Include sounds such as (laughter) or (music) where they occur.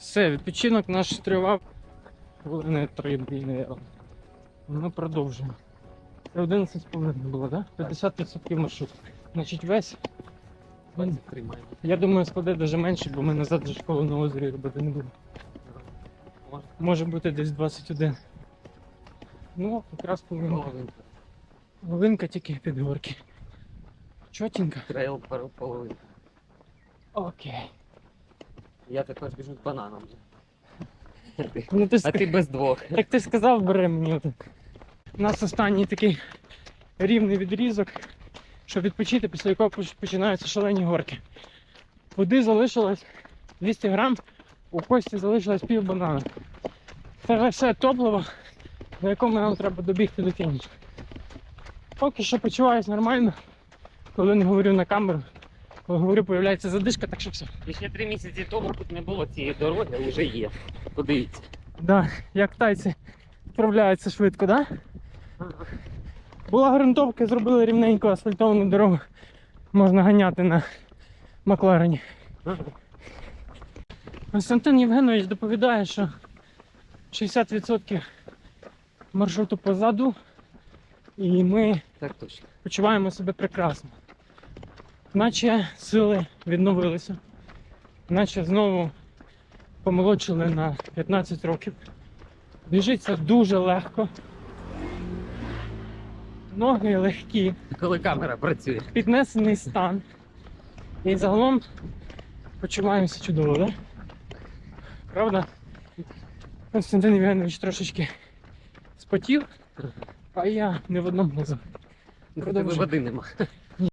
Все, відпочинок наш тривав хвилини три дві, наверное. Ми продовжуємо. Це 11 хвилин було, так? Да? 50% маршрут. Значить, весь. він, Я думаю, складе даже менше, бо ми назад вже школу на озері робити не будемо. Може, бути десь 21. Ну, якраз половинка. Половинка тільки під горки. Чотенько. Трейл пару половин. Окей. Я тепер біжу з бананом. (laughs) Ну, ти, а ск- ти без двох. (laughs) Так ти ж сказав, бери мені один. У нас останній такий рівний відрізок, щоб відпочити, після якого поч- починаються шалені горки. Води залишилось 200 грам, у кості залишилось пів банана. Це все топливо, на якому нам треба добігти до фінішу. Поки що почуваюсь нормально, коли не говорю на камеру. Говорю, появляється задишка, так що все. І ще три місяці тому тут не було цієї дороги, а вже є. Подивіться. Да, як тайці справляються швидко, так? Да? Була ґрунтовка, зробили рівненьку асфальтовану дорогу. Можна ганяти на Макларені. Константин Євгенович доповідає, що 60% маршруту позаду, і ми Так точно. почуваємо себе прекрасно. Наче сили відновилися, наче знову помолодшили на 15 років. Біжиться дуже легко. Ноги легкі, Коли камера працює. піднесений стан. І загалом почуваємося чудово, так? Да? Правда? Константин Євгенович трошечки спотів, а я не в одному глазу. Ну, води нема.